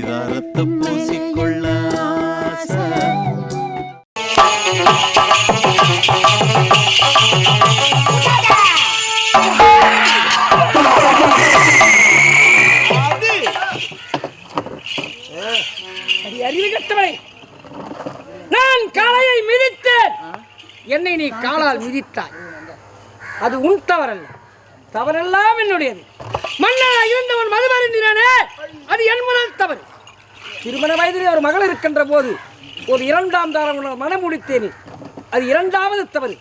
பரிதாரத்தை பூசிக்கொள்ள நான் காளையை மிதித்தேன். என்னை நீ காலால் மிதித்தாய். அது உன் தவறல்ல. தவறெல்லாம் என்னுடையது. மன்னனா இருந்தவன் மதுமருந்தினானே அது என் முதல் தவறு. திருமண வயதிலே ஒரு மகள் இருக்கின்ற போது ஒரு இரண்டாம் தாரம் மனம் முடித்தேனே அது இரண்டாவது தவறு.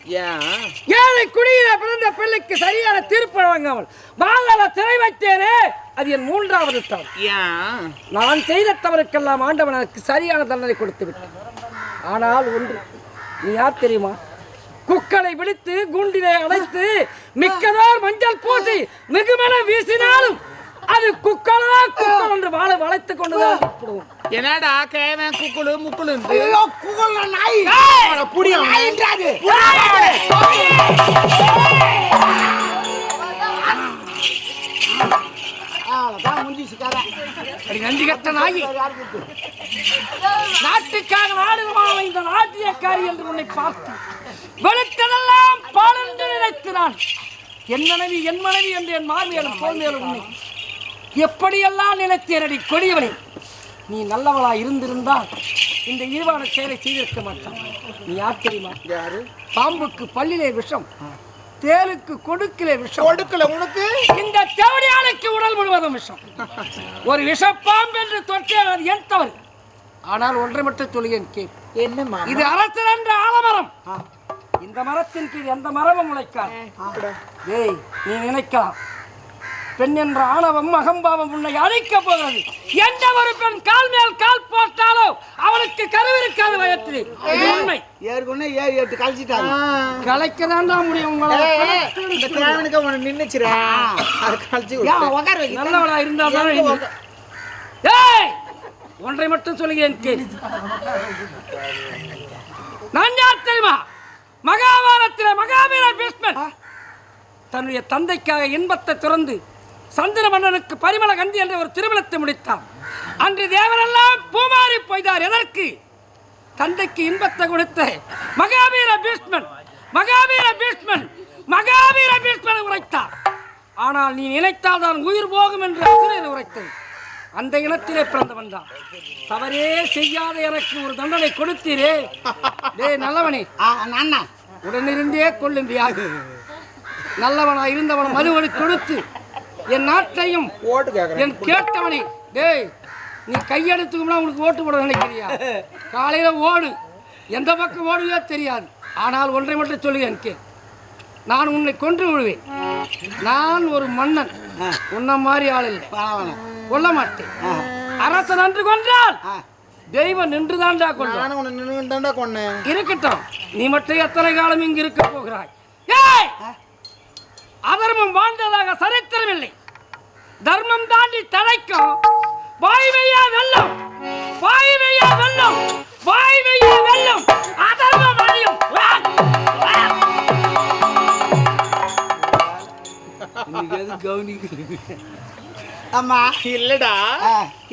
ஏழை குடியில பிறந்த பிள்ளைக்கு சரியான தீர்ப்பு வழங்காமல் மாதள சிறை வைத்தேனே. அது என் மூன்றாவது தவறு. நான் செய்த தவறுக்கெல்லாம் ஆண்டவன் எனக்கு சரியான தண்டனை கொடுத்து விட்டான் ஆனால் ஒன்று நீ யார் தெரியுமா? குக்களை விடுத்து குண்டினை அடைத்து மிக்கதோர் மஞ்சள் பூசி மிகுமென வீசினாலும் அது குக்களா குக்கள் என்று வாழ வளைத்துக் கொண்டுதான் கூப்பிடுவோம். என்னடா கேவன் குக்குளு முக்குளு அடி நன்றி கட்ட நாயி. நாட்டுக்காக நாடுகமான இந்த நாட்டியக்காரி என்று உன்னை பார்த்து வெளுத்ததெல்லாம் பாலென்று நினைக்கிறான் என் மனைவி என் மனைவி என்று என் மாமியாரும் போல் மேலும் உன்னை எப்படியெல்லாம் நினைத்தேனடி கொடியவனே? நீ நல்லவளா இருந்திருந்தால் இந்த ஈவான செயலை செய்திருக்க மாட்டான். நீ யார் தெரியுமா? யாரு? பாம்புக்கு பல்லிலே விஷம் தேலுக்கு கொடுக்கிலே விஷம். கொடுக்கல உனக்கு? இந்த தேவடியாளுக்கு உடல் முழுவதும் விஷம். ஒரு விஷப்பாம்பு என்று தொட்டேன் அது என் தவறு. ஆனால் ஒன்றை மட்டும் சொல்லுகிறேன் கேள். என்னம்மா இது அரசர் என்ற ஆலமரம். இந்த மரத்தின் கீழ் எந்த மரமும் முளைக்காது. ஏய் நீ நினைக்கலாம். பெண் என்ற ஆணவம் அகம்பாவம் உன்னை அழிக்க போகிறது. எந்த ஒரு பெண் கால் மேல் கால் போட்டாலோ அவளுக்கு கருவிருக்காது வயத்தில் இது உண்மை. ஏற்கனவே ஏழு எட்டு கழிச்சிட்டாங்க. கலைக்க தான் முடியும் உங்களை. உனக்கு நின்னுச்சுரா அது கழிச்சு. உட்கார வைக்க. நல்லவளா இருந்தால் தானே இது. ஏய் ஒன்றை மட்டும் சொல்லுகிறேன் கேள் நான் யார் தெரியுமா? மகாபாரத்திலே மகாவீர பீஷ்மன் தன்னுடைய தந்தைக்காக இன்பத்தை துறந்து சந்திர மன்னனுக்கு பரிமள கந்தி என்ற ஒரு திருமணத்தை முடித்தான். அன்று தேவரெல்லாம் பூமாறி போய்தார். எதற்கு? தந்தைக்கு இன்பத்தை கொடுத்த மகாவீர பீஷ்மன் மகாவீர பீஷ்மன் மகாவீர பீஷ்மன் உரைத்தார். ஆனால் நீ நினைத்தால் தான் உயிர் போகும் என்று அசுரன் உரைத்தது. அந்த இனத்திலே பிறந்தவன் தான். தவறே செய்யாத எனக்கு ஒரு தண்டனை கொடுத்தீரே. டேய் நல்லவனே. அண்ணா. உடனிருந்தே கொள்ளும் வியாதி. நல்லவனா இருந்தவன் மறுவழி கொடுத்து என் நாட்டையும் என் கேட்டவனை டேய் நீ கையெடுத்துக்கும்னா உனக்கு ஓட்டு போட நினைக்கிறியா? காலையில ஓடு. எந்த பக்கம் ஓடுவே தெரியாது. ஆனால் ஒன்றை மட்டும் சொல்லுவேன் கே நான் உன்னை கொன்று விடுவேன். நான் ஒரு மன்னன். உன்ன மாதிரி ஆள் இல்லை. கொல்ல மாட்டேன். அரசன் அன்று கொன்றால் தெய்வம் நின்று தாண்டா கொன்னேன். இருக்கட்டும். நீ மட்டும் எத்தனை காலம் இங்கு இருக்க போகிறாய்! அதர்மம் வாழ்ந்ததாக சரித்திரம் தாண்டி வாய்மையா வெல்லம். வாய்மையா வெல்லம். வாய்மையா வெல்லம். அதர்மம் அழியும் அம்மா. இல்லடா.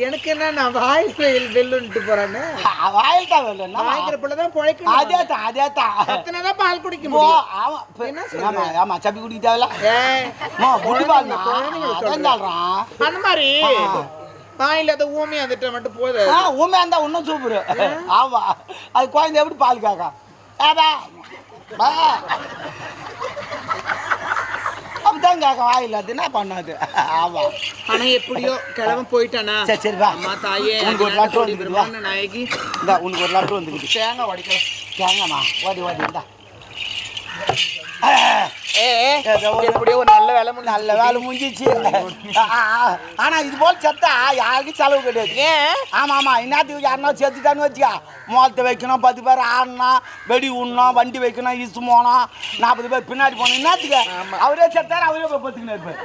எனக்கு என்ன நான் வாய் வெயில் வெல்லுன்ட்டு போறேன்னு? வாயில் தான் வரல வாய்க்கிற பிள்ளை தான் பிழைக்கணும். அதே தான் அதே தான் எத்தனை தான் பால் குடிக்க முடியும். ஆமா என்ன? ஆமா ஆமா சப்பி குடிக்க தேவையில்ல ஏய், அம்மா புட்டி பால் அந்த மாதிரி. வாயில அதை ஊமி வந்துட்ட மட்டும் போது ஆ உண்மையா இருந்தா இன்னும் சூப்பர். ஆமா. அது குழந்தை எப்படி பால் காக்கா? ஏபா அப்படிதான் கேட்க வாயில் அது என்ன பண்ணாது? ஆமா. ஆனா எப்படியோ கிளம்ப போயிட்டானா? சரி சரி வா. அம்மா தாயே உனக்கு ஒரு லட்டு வந்துக்குது வா. பிரம்மாண்ட நாயகி. இந்தா உனக்கு ஒரு லட்டு வந்துக்குது தேங்காய் உடைக்கல தேங்கம்மா ஓடி ஓடி இந்தா. எப்படியோ ஒரு நல்ல வேலை முடிஞ்சு நல்ல வேலை முடிஞ்சிச்சு. ஆனா இது போல் செத்தா யாருக்கும் செலவு கிடையாது. ஏன் ஆமா ஆமா. இன்னத்துக்கு யாருனா செத்துட்டான்னு வச்சுக்கா. மோலத்தை வைக்கணும் பத்து பேர் ஆடணும் வெடி விடணும் வண்டி வைக்கணும் இசு போனோம் நாற்பது பேர் பின்னாடி போகணும். இன்னத்துக்கு? அவரே செத்தாரு அவரே போய் இருப்பாரு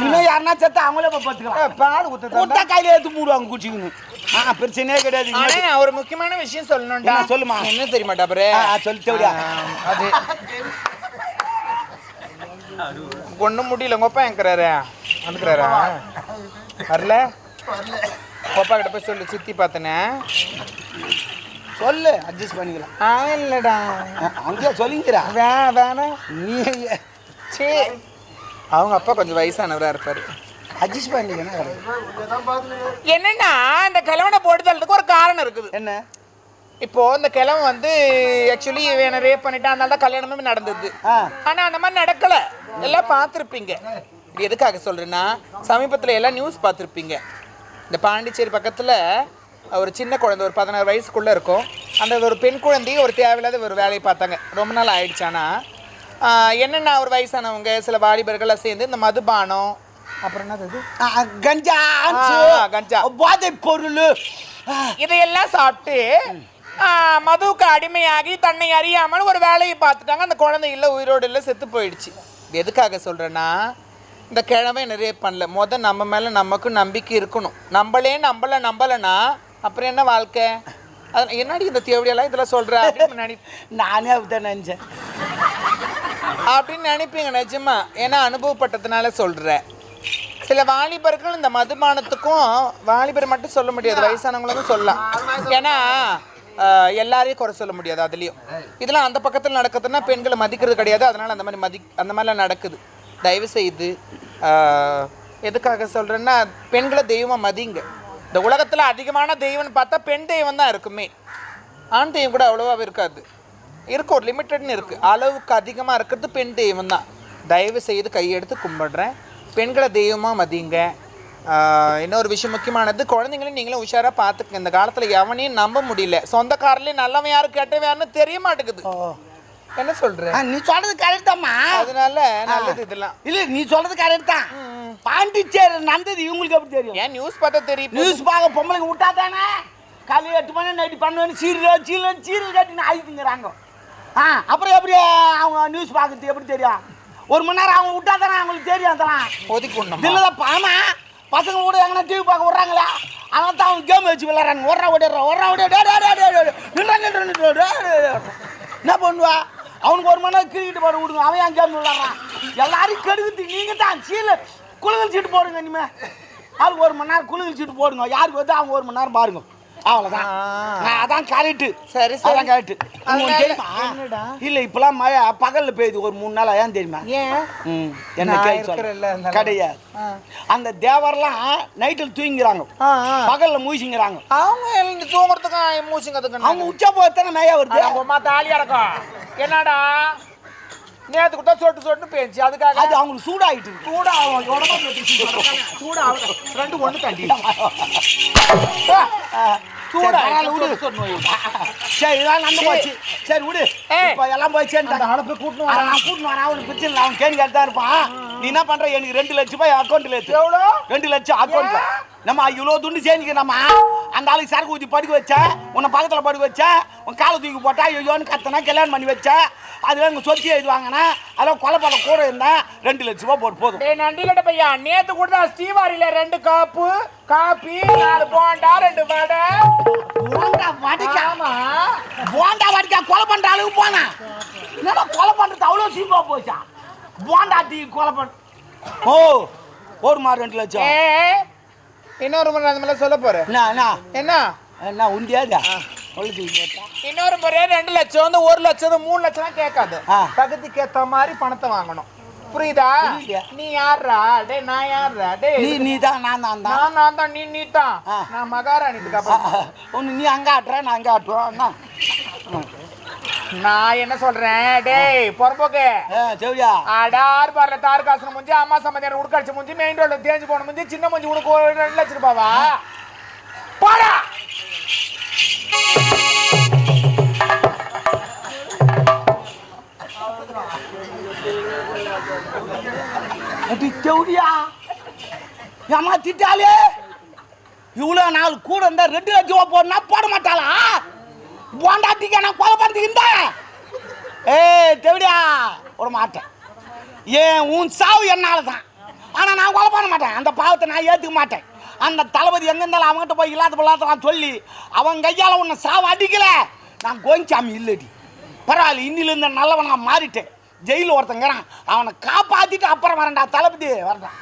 இன்னும் யாருனா செத்தா அவங்களே போய் பத்துக்கலாம் பால் ஊத்த கையில எடுத்து மூடுவாங்க குச்சிக்கணும் ஆ பிரச்சனையே கிடையாது. ஒரு முக்கியமான விஷயம் சொல்லணும்டா. சொல்லுமா. என்ன தெரியுமா டபரே ஆ, ஆ, சொல்லு அது ஒண்ணும் முடியல. உங்க அப்பா எங்கிறாரு? வந்துக்கிறாரா? வரல? அப்பா கிட்ட போய் சொல்லு சுற்றி பார்த்தனே. சொல்லு அட்ஜஸ்ட் பண்ணிக்கலாம். ஆ இல்லைடா. அங்கேயே சொல்லிங்கிறா? வே வேணாம் நீ சே அவங்க அப்பா கொஞ்சம் வயசானவராக இருப்பார். அட்ஜஸ்ட் பண்ணிக்கணும் என்னன்னா இந்த கிழவனை போட்டு தள்ளதுக்கு ஒரு காரணம் இருக்குது. என்ன? இப்போ இந்த கிழவன் வந்து ஆக்சுவலி இவனை ரேப் பண்ணிட்டு அதனால தான் கல்யாணமே நடந்தது. ஆ. ஆனா அந்த மாதிரி நடக்கல. எல்லாம் பார்த்துருப்பீங்க. இது எதுக்காக சொல்றேன்னா சமீபத்தில் எல்லாம் நியூஸ் பார்த்துருப்பீங்க. இந்த பாண்டிச்சேரி பக்கத்தில் ஒரு சின்ன குழந்தை ஒரு பதினாறு வயசுக்குள்ளே இருக்கும். அந்த ஒரு பெண் குழந்தைய ஒரு தேவையில்லாத ஒரு வேலையை பார்த்தாங்க. ரொம்ப நாள் ஆயிடுச்சானா என்னென்ன ஒரு வயசானவங்க சில வாலிபர்கள்லாம் சேர்ந்து இந்த மதுபானம் அப்புறம் என்னது கஞ்சா கஞ்சா. போதை பொருள். இதையெல்லாம் சாப்பிட்டு மதுவுக்கு அடிமையாகி தன்னை அறியாமல் ஒரு வேலையை பார்த்துட்டாங்க. அந்த குழந்தை இல்லை உயிரோடு இல்லை செத்து போயிடுச்சு. எதுக்காக சொல்கிறேன்னா இந்த கிழமை நிறைய பண்ணல. முத நம்ம மேலே நமக்கு நம்பிக்கை இருக்கணும். நம்மளே நம்மள நம்பலைன்னா அப்புறம் என்ன வாழ்க்கை? அது என்னடி இந்த தேவடியெல்லாம் இதெல்லாம் சொல்கிற அப்படின்னு நினை நானே அப்படிதான் நினைச்சேன். அப்படின்னு நினைப்பீங்க நிஜமா? ஏன்னா அனுபவப்பட்டதுனால சொல்கிறேன் சில வாலிபர்கள் இந்த மதுபானத்துக்கும் வாலிபர் மட்டும் சொல்ல முடியாது. வயசானவங்களுக்கும் சொல்லலாம். ஏன்னா எல்லாரையும் குறை சொல்ல முடியாது அதுலேயும். இதெல்லாம் அந்த பக்கத்தில் நடக்குதுன்னா பெண்களை மதிக்கிறது கிடையாது. அதனால் அந்த மாதிரி மதி அந்த மாதிரிலாம் நடக்குது. தயவு செய்து எதுக்காக சொல்கிறேன்னா பெண்களை தெய்வமாக மதிங்க. இந்த உலகத்தில் அதிகமான தெய்வம்னு பார்த்தா பெண் தெய்வம் தான் இருக்குமே. ஆண் தெய்வம் கூட அவ்வளோவா இருக்காது. இருக்கு ஒரு லிமிட்டட்னு இருக்குது அளவுக்கு அதிகமாக இருக்கிறது பெண் தெய்வம் தான். தயவு செய்து கையெடுத்து கும்பிடுறேன். பெண்களை தெய்வமாக மதிங்க. இன்னொரு விஷயம் முக்கியமானது குழந்தைங்களையும் நீங்களும் உஷாராக பார்த்துக்குங்க. இந்த காலத்தில் எவனையும் நம்ப முடியல. சொந்தக்காரர்லேயும் நல்லவன் யாரு கெட்டவன் தெரிய மாட்டேங்குது. என்ன சொல்ற? நீ சொல்றது கரெக்ட் தான்மா அதனால நல்லது இதெல்லாம். இல்ல நீ சொல்றது கரெக்ட் தான். பாண்டிச்சேரி நடந்தது இவங்களுக்கு எப்படி தெரியும்? ஏன் நியூஸ் பார்த்தா தெரியும்? நியூஸ் பார்க்க பொம்பளைங்க விட்டா தானே? காலையில் எட்டு மணி நைட்டு பண்ணுவேன்னு சீரியல் சீரியல் சீரியல் கட்டின்னு ஆயிட்டுங்கிறாங்க ஆ அப்புறம் எப்படி அவங்க நியூஸ் பார்க்கறது எப்படி தெரியும்? ஒரு மணி நேரம் அவங்க விட்டா தானே அவங்களுக்கு தெரியும் அதெல்லாம். ஒதுக்கி? இல்லைதான் ஆமா. பசங்க கூட எங்கன்னா டிவி பார்க்க விட்றாங்களா அதனால தான் அவங்க கேம் வச்சு விளையாடுறாங்க ஒர்றா ஓடிடுறா ஒர்றா ஓடி நின்றா நின்றா நின்றா என்ன பண்ணுவா? அவனுக்கு ஒரு மணி நேரம் கிரிக்கெட் போட விடுங்க அவன் ஏன் கேம் விளாட்றான் எல்லாரையும் கெடுக்குது நீங்கள் தான் சீல. குழுவில் சீட்டு போடுங்க இனிமேல் ஆளுக்கு ஒரு மணி நேரம் குழுவில் சீட்டு போடுங்க. யாருக்கு வந்து அவங்க ஒரு மணி நேரம் பாருங்க. அவ்வளோதான் ஆ. அதான் கரெக்டு சரி. அதான் கரெக்டு தெரியுமா? இல்லை இப்போலாம் மழை பகலில் பெய்யுது ஒரு மூணு நாள் ஏன் தெரியுமா? ஏன்? என்ன நான் கேள்வி. கிடையாது. அந்த தேவரெல்லாம் நைட்டில் ஆ. பகல்ல மூசிங்கிறாங்க அவங்க எழுந்து தூங்குறதுக்கு மூச்சுங்கிறதுக்கு அவங்க உச்சா போத்தானே மேயா வருது. அம்மா தாலியா இருக்கும் என்னடா? நேத்து கூட சொட்டு சொட்டு பேச்சு அதுக்காக அது அவங்களுக்கு சூடாயிட்டு இருக்கு. சூடா சூடா ரெண்டு ஒண்ணு தண்டி சரி, இதான் நடந்து போச்சு. சரி விடு. இப்போ எல்லாம் போய் சேர்ந்து அனுப்பி கூட்டணும் அவன் நான் கூட்டின்னு வரேன். அவனுக்கு பிரச்சனை அவன் கேள்வி தான் இருப்பான். நீ என்ன பண்ற? எனக்கு ரெண்டு லட்சம் ரூபாய் அக்கௌண்ட்ல எவ்வளோ? ரெண்டு லட்சம் அக்கௌண்ட்ல நம்ம இவ்வளோ துண்டு சேர்ந்துக்கிறோம்மா அந்த ஆளுக்கு சரக்கு ஊற்றி படுக்க வச்சேன் உன்னை பக்கத்தில் படுக்க வச்சேன் உன் காலை தூக்கி போட்டா ஐயோன்னு கத்தனா கல்யாணம் பண்ணி வச்சேன் அது எங்கள் சொத்தி எழுதி வாங்கினா அதெல்லாம் கொலை பணம் கூட இருந்தேன் ரெண்டு லட்ச ரூபாய் போட்டு போதும். டேய் நண்டிலட்ட பையா. நேத்து கூட தான் ஸ்ரீவாரியில ரெண்டு காப்பு காப்பி நாலு போண்டா ரெண்டு வடை. போண்டா வடிக்கா? ஆமா. போண்டா வடிக்கா? கொலை பண்ற அளவுக்கு போனா? என்னடா கொலை பண்றது? அவ்வளோ சீப்பா போச்சா? போண்டா டீ கொலை பண்ண ஓ போடுமா ரெண்டு லட்சம். இன்னொரு முறை அந்த மாதிரி சொல்ல போறேன். என்ன? என்ன உண்டியாதா? இன்னொரு முறை ரெண்டு லட்சம் வந்து ஒரு லட்சம் மூணு லட்சம் கேட்காது. தகுதிக்கு ஏத்த மாதிரி பணத்தை வாங்கணும். புரியுதா? நீ யாரா டேய் நான் யாரா டேய் நீ நீ தான் நான் தான் தான் நான் நான் தான் நீ நீ தான். நான் அப்புறம். ஒன்று நீ அங்கே ஆட்டுற நான் அங்கே ஆட்டுவோம் என்ன நான் என்ன சொல்றேன்? டேய் பொறம்போக்கு. ஏ தேவையா அடார் பார்ல தார் காசு முஞ்சி அம்மா சம்பந்தியார் உட்கடிச்சு முஞ்சி மெயின் ரோட்ல தேஞ்சு போன முஞ்சி சின்ன முஞ்சி உனக்கு ஒரு ரெண்டு லட்சம் ரூபாவா? போடா! அடி தேவடியா ஏமா திட்டாலே இவ்வளோ நாள் கூட இருந்தா ரெண்டு லட்சம் ரூபா போடனா போட மாட்டாளா? போண்டாட்டிக்கு நான் கொலை பண்ணுறதுக்கு ஏ ஏய் தேவடியா ஒரு மாட்டேன். ஏன் உன் சாவு என்னால் தான் ஆனால் நான் கொலை பண்ண மாட்டேன். அந்த பாவத்தை நான் ஏற்றுக்க மாட்டேன். அந்த தளபதி எங்கே இருந்தாலும் அவங்ககிட்ட போய் இல்லாத பொல்லாத சொல்லி அவன் கையால் உன்னை சாவு அடிக்கலை. நான் கோயிச்சாமி இல்லடி. பரவாயில்ல இன்னிலேருந்து நல்லவன் நான் மாறிட்டேன். ஜெயிலில் ஒருத்தங்கிறான் அவனை காப்பாற்றிட்டு அப்புறம் வரண்டா தளபதி. வரண்டான்